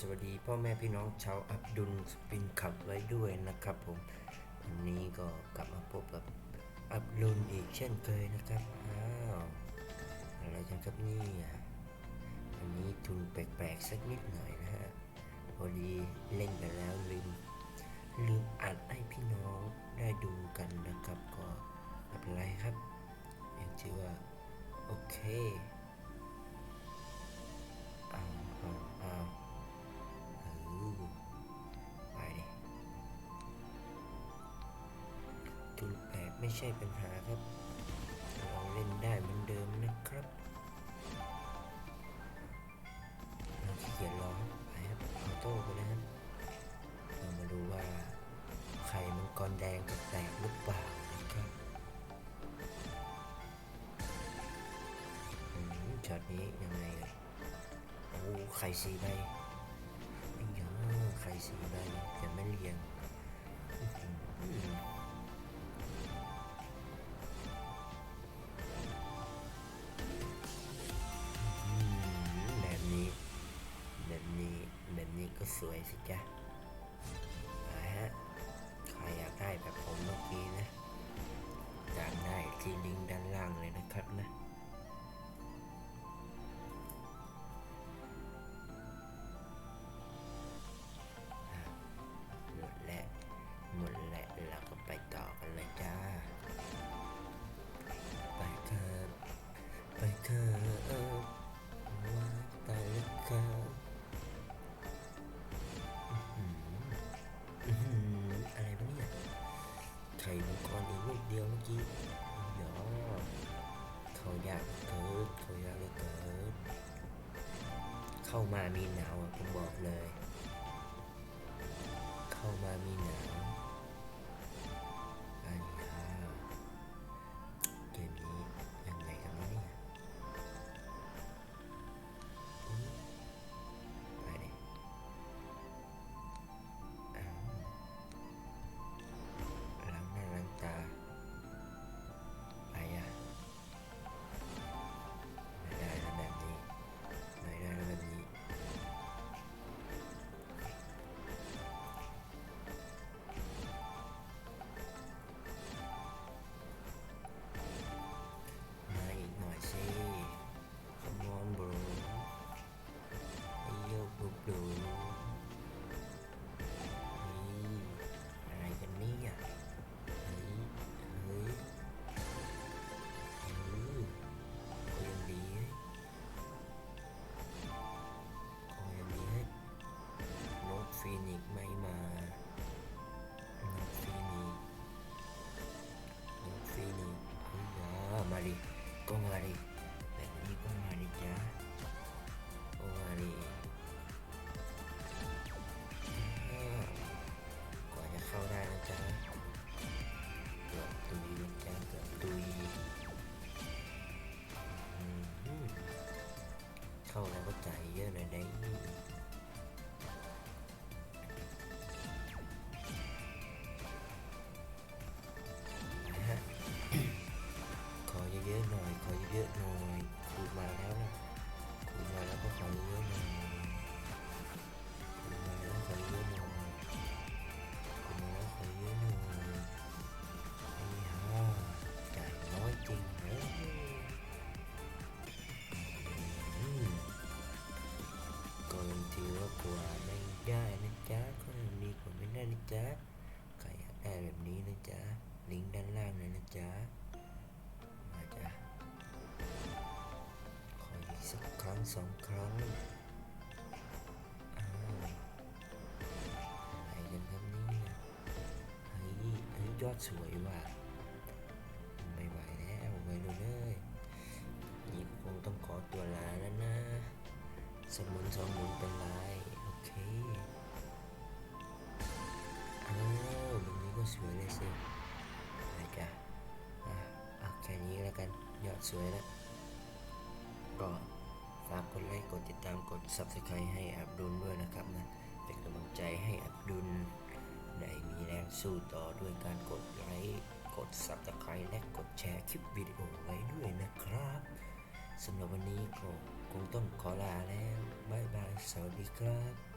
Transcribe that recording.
สวัสดีพ่อแม่พี่น้องชาวอับดุลสปินขับไว้ด้วยนะครับผมวันนี้ก็กลับมาพบกับอับดุลอีกเช่นเคยนะครับอ้าวอะไรกันครับนี่ยอันนี้ทุนแปลกๆสักนิดหน่อยนะฮะพอดีเล่นไปแล้วลืมลืมอัดให้พี่น้องได้ดูกันนะครับก็ไม่เป็นไรครับยังถือว่าโอเค ไม่ใช่ปัญหาครับ เราเล่นได้เหมือนเดิมนะครับเราขี้เกียจร้อไปครับออโต้ไปเลยครับเรามาดูว่าไข่มังกรแดงจะแตกหรือเปล่านะครับช็อตนี้ยังไงเลยโอ้ไข่สีใบไอ้เหี้ยไข่สีใบจะไม่เรียง นี้แบบนี้ก็สวยสิจ๊ะมาฮะใครอยากได้แบบผมเมื่อกี้นะตากได้ที่ลิงก์ด้านล่างเลย เดียวเมื่อกี้หยวเขาอยากเกิดเขาอยากเลือเกิดเข้ามามีหนาวอะผมบอกเลย เข้ามามีห ก็มาดิแบบนี้ก็มาดิจ้าก็มาดิกว่าจะเข้าได้นะจ๊ะเกือบตุยนะจ๊ะเกือบตุยเข้าแล้วก็จ่ายเยอะหน่อยได้ จ๊ะ ลิงก์ด้านล่างเลยนะจ๊ะ มาจ้ะ ขออีกสักครั้งสองครั้งอะไรกันครับนี่เฮ้ยเฮ้ยยอดสวยว่ะไม่ไหวแล้วไปเลยเลยนี่คงต้องขอตัวลาแล้วนะสมุนสองมุนเป็นไร สวยเลยสิไปจ้ะอะเอาแค่นี้แล้วกันยอดสวยแล้วก็ฝากกดไลค์กดติดตามกด subscribe ให้อับดุลด้วยนะครับนะเป็นกำลังใจให้อับดุลได้มีแรงสู้ต่อด้วยการกดไลค์กด subscribe และกดแชร์คลิปวิดีโอไว้ด้วยนะครับสำหรับวันนี้ก็คงต้องขอลาแล้วบ๊ายบายสวัสดีครับ